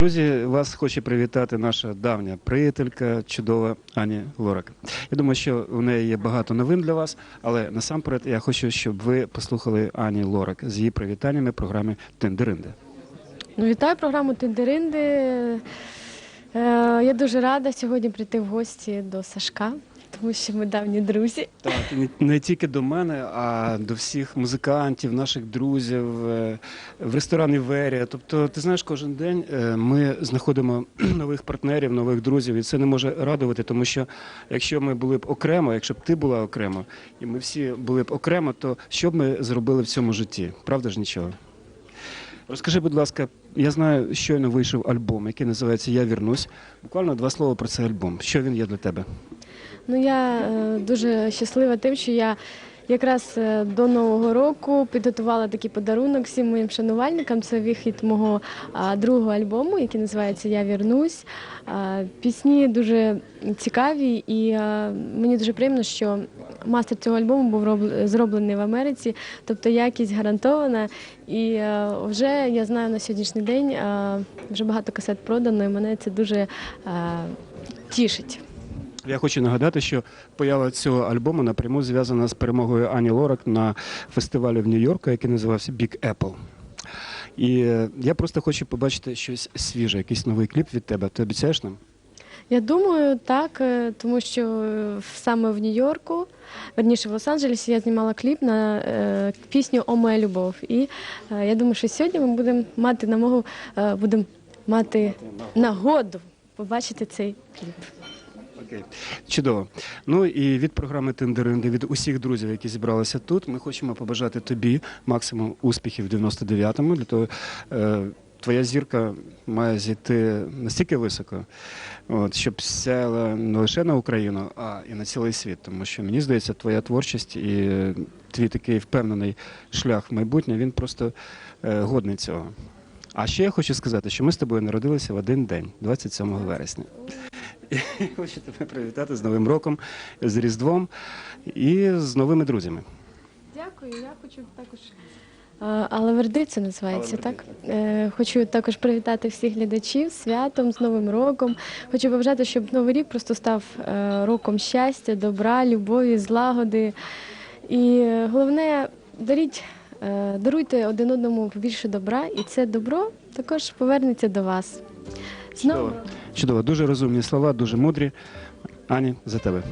Друзі, вас хоче привітати наша давня приятелька, чудова Ані Лорак. Я думаю, що у неї є багато новин для вас, але насамперед я хочу, щоб ви послухали Ані Лорак з її привітаннями програми Тендеринди. Ну, вітаю програму Тендеринди. Е, я дуже рада сьогодні прийти в гості до Сашка, тому що ми давні друзі. Так, не, не тільки до мене, а до всіх музикантів, наших друзів, е, в ресторані Верія. Тобто, ти знаєш, кожен день е, ми знаходимо нових партнерів, нових друзів, і це не може радувати, тому що якщо ми були б окремо, якщо б ти була окремо, і ми всі були б окремо, то що б ми зробили в цьому житті? Правда ж нічого? Розкажи, будь ласка, я знаю, щойно вийшов альбом, який називається Я вірнусь. Буквально два слова про цей альбом. Що він є для тебе? Ну, я е, дуже щаслива тим, що я якраз е, до Нового року підготувала такий подарунок всім моїм шанувальникам. Це вихід мого другого альбому, який називається Я вірнусь. Пісні дуже цікаві, і мені дуже приємно, що мастер цього альбому був роб- зроблений в Америці, тобто якість гарантована. І е, вже я знаю на сьогоднішній день вже багато касет продано, і мене це дуже тішить. Я хочу нагадати, що поява цього альбому напряму зв'язана з перемогою Ані Лорак на фестивалі в Нью-Йорку, який називався Big Apple. І е, я просто хочу побачити щось свіже, якийсь новий кліп від тебе. Ти обіцяєш нам? Я думаю, так, е, тому що е, саме в Нью-Йорку, верніше в Лос-Анджелесі, я знімала кліп на е, пісню О моя любов. І е, я думаю, що сьогодні ми будемо мати намогу, е, будемо мати нагоду побачити цей кліп. Окей, чудово. Ну і від програми Тендеринди, від усіх друзів, які зібралися тут, ми хочемо побажати тобі максимум успіхів в 99-му. Для того е, твоя зірка має зійти настільки високо, от, щоб сяяла не лише на Україну, а і на цілий світ. Тому що мені здається, твоя творчість і твій такий впевнений шлях в майбутнє, він просто е, годний цього. А ще я хочу сказати, що ми з тобою народилися в один день, 27 вересня. Хочу тебе привітати з Новим роком, з Різдвом і з новими друзями. Дякую, я хочу також. Алаверди це називається, Алаверди, так? Е, Хочу також привітати всіх глядачів з святом, з Новим роком. Хочу побажати, щоб Новий рік просто став е, роком щастя, добра, любові, злагоди. І е, головне, даріть, е, даруйте один одному побільше добра, і це добро також повернеться до вас. З Новим роком! Чудово, дуже розумні слова, дуже мудрі. Ані за тебе.